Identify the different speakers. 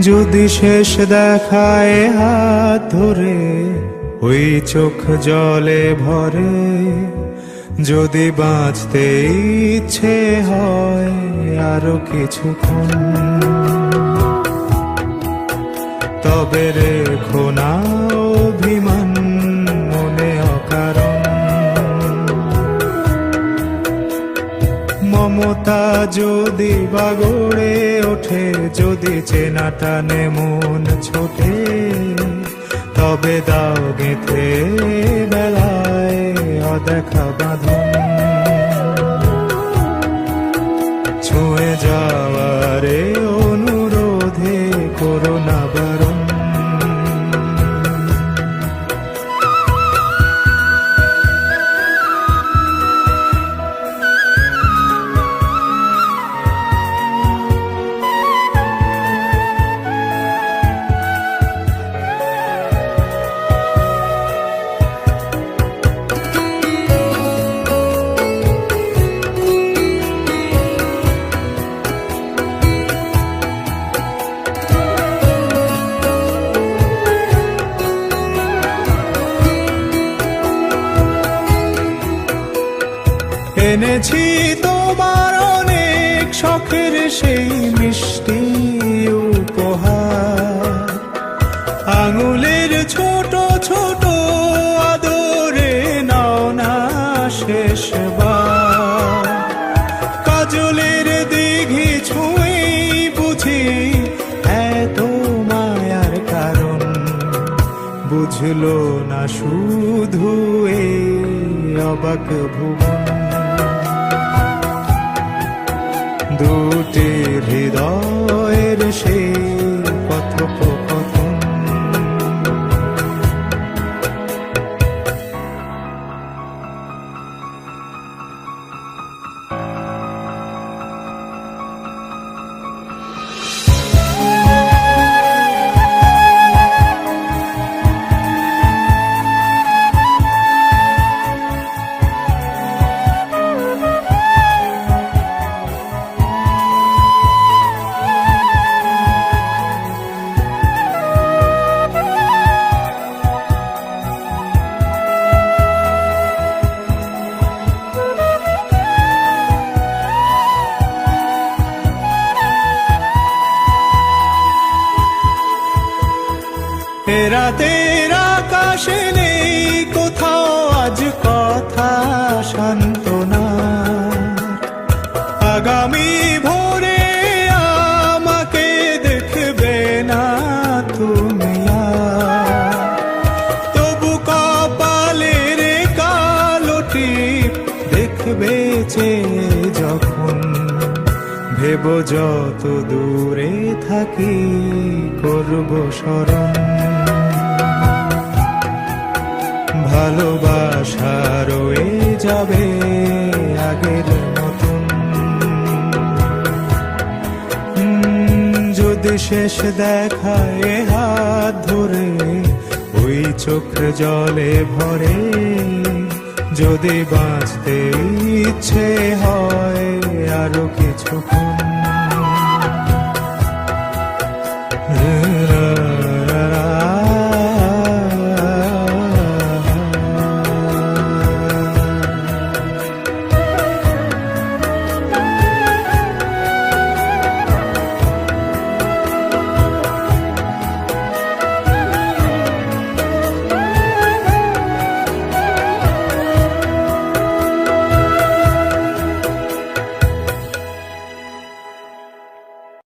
Speaker 1: যদি শেষ দেখায় হাত ধরে, ওই চোখ জলে ভরে, যদি বাঁচতে ইচ্ছে হয় আরও কিছুক্ষণ। তবে রেখো না অভিমান মমতা যদি বা গড়ে ওঠে, যদি চেনা টানে মন ছোটে, তবে দাও গেথে বেলায় অদেখা বাঁধন এনেছি তোমার অনেক শখের সেই মিষ্টি উপহার। আঙুলের ছোট ছোট নাও না কাজলের বুঝি মায়ার কারণ। বুঝলো না শুধু এই অবাক ভুবন। দুটি রাতের আকাশে নেই কোথাও আজ কথা সান্ত্বনা আগামী ভোরে আমাকে দেখবে না তুমি। তবু কপালের কালোটি দেখবে চেয়ে যখন ভেব যত দূরে থাকি করব স্মরণ ভালোবাসা রয়ে যাবে আগের মতন। যদি শেষ দেখায় হাত ধরে, ওই চোখ জলে ভরে, যদি বাঁচতে ইচ্ছে হয় আরও কিছুক্ষণ